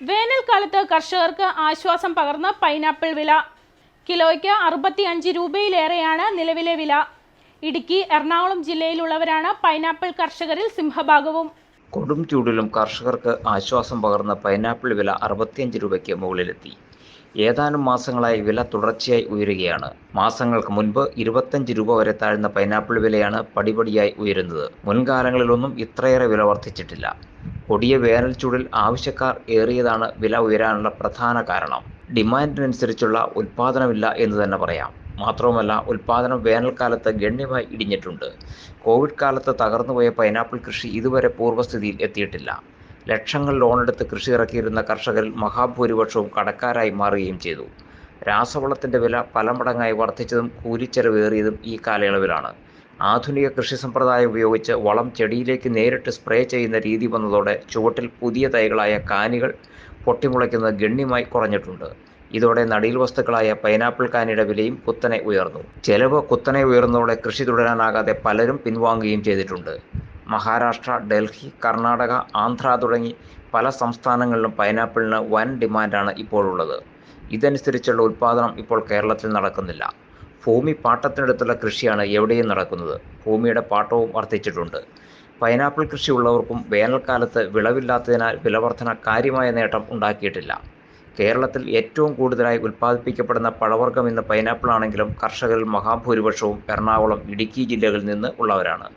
വേനൽക്കാലത്ത് കർഷകർക്ക് ആശ്വാസം പകർന്ന പൈനാപ്പിൾ വില. കിലോയ്ക്ക് അറുപത്തി അഞ്ച് രൂപയിലേറെയാണ് നിലവിലെ വില. ഇടുക്കി എറണാകുളം ജില്ലയിലുള്ളവരാണ് പൈനാപ്പിൾ കർഷകരിൽ സിംഹഭാഗവും. കൊടും ചൂടിലും കർഷകർക്ക് ആശ്വാസം പകർന്ന പൈനാപ്പിൾ വില അറുപത്തിയഞ്ച് രൂപയ്ക്ക് മുകളിലെത്തി. ഏതാനും മാസങ്ങളായി വില തുടർച്ചയായി ഉയരുകയാണ്. മാസങ്ങൾക്ക് മുൻപ് ഇരുപത്തഞ്ച് രൂപ വരെ താഴ്ന്ന പൈനാപ്പിൾ വിലയാണ് പടിപടിയായി ഉയരുന്നത്. മുൻകാലങ്ങളിലൊന്നും ഇത്രയേറെ വില വർദ്ധിച്ചിട്ടില്ല. കൊടിയ വേനൽ ചൂടിൽ ആവശ്യക്കാർ ഏറിയതാണ് വില ഉയരാനുള്ള പ്രധാന കാരണം. ഡിമാൻഡിനനുസരിച്ചുള്ള ഉൽപ്പാദനമില്ല എന്ന് തന്നെ പറയാം. മാത്രവുമല്ല ഉൽപ്പാദനം വേനൽക്കാലത്ത് ഗണ്യമായി ഇടിഞ്ഞിട്ടുണ്ട്. കോവിഡ് കാലത്ത് തകർന്നുപോയ പൈനാപ്പിൾ കൃഷി ഇതുവരെ പൂർവസ്ഥിതിയിൽ എത്തിയിട്ടില്ല. ലക്ഷങ്ങൾ ലോണെടുത്ത് കൃഷി ഇറക്കിയിരുന്ന കർഷകരിൽ മഹാഭൂരിപക്ഷവും കടക്കാരായി മാറുകയും ചെയ്തു. രാസവളത്തിന്റെ വില പല മടങ്ങായി വർദ്ധിച്ചതും കൂലിച്ചെലവേറിയതും ഈ കാലയളവിലാണ്. ആധുനിക കൃഷി സമ്പ്രദായം ഉപയോഗിച്ച് വളം ചെടിയിലേക്ക് നേരിട്ട് സ്പ്രേ ചെയ്യുന്ന രീതി വന്നതോടെ ചുവട്ടിൽ പുതിയ തൈകളായ കാനികൾ പൊട്ടിമുളയ്ക്കുന്നത് ഗണ്യമായി കുറഞ്ഞിട്ടുണ്ട്. ഇതോടെ നടീൽ വസ്തുക്കളായ പൈനാപ്പിൾ കാനിയുടെ വിലയും കുത്തനെ ഉയർന്നു. ചെലവ് കുത്തനെ ഉയർന്നതോടെ കൃഷി തുടരാനാകാതെ പലരും പിൻവാങ്ങുകയും ചെയ്തിട്ടുണ്ട്. മഹാരാഷ്ട്ര ഡൽഹി കർണാടക ആന്ധ്ര തുടങ്ങി പല സംസ്ഥാനങ്ങളിലും പൈനാപ്പിളിന് വൻ ഡിമാൻഡാണ് ഇപ്പോഴുള്ളത്. ഇതനുസരിച്ചുള്ള ഉൽപ്പാദനം ഇപ്പോൾ കേരളത്തിൽ നടക്കുന്നില്ല. ഭൂമി പാട്ടത്തിനടുത്തുള്ള കൃഷിയാണ് എവിടെയും നടക്കുന്നത്. ഭൂമിയുടെ പാട്ടവും വർദ്ധിച്ചിട്ടുണ്ട്. പൈനാപ്പിൾ കൃഷി ഉള്ളവർക്കും വേനൽക്കാലത്ത് വിളവില്ലാത്തതിനാൽ വിലവർധന കാര്യമായ നേട്ടം ഉണ്ടാക്കിയിട്ടില്ല. കേരളത്തിൽ ഏറ്റവും കൂടുതലായി ഉൽപ്പാദിപ്പിക്കപ്പെടുന്ന പഴവർഗം ഇന്ന് പൈനാപ്പിൾ ആണെങ്കിലും കർഷകരിൽ മഹാഭൂരിപക്ഷവും എറണാകുളം ഇടുക്കി ജില്ലകളിൽ നിന്ന് ഉള്ളവരാണ്.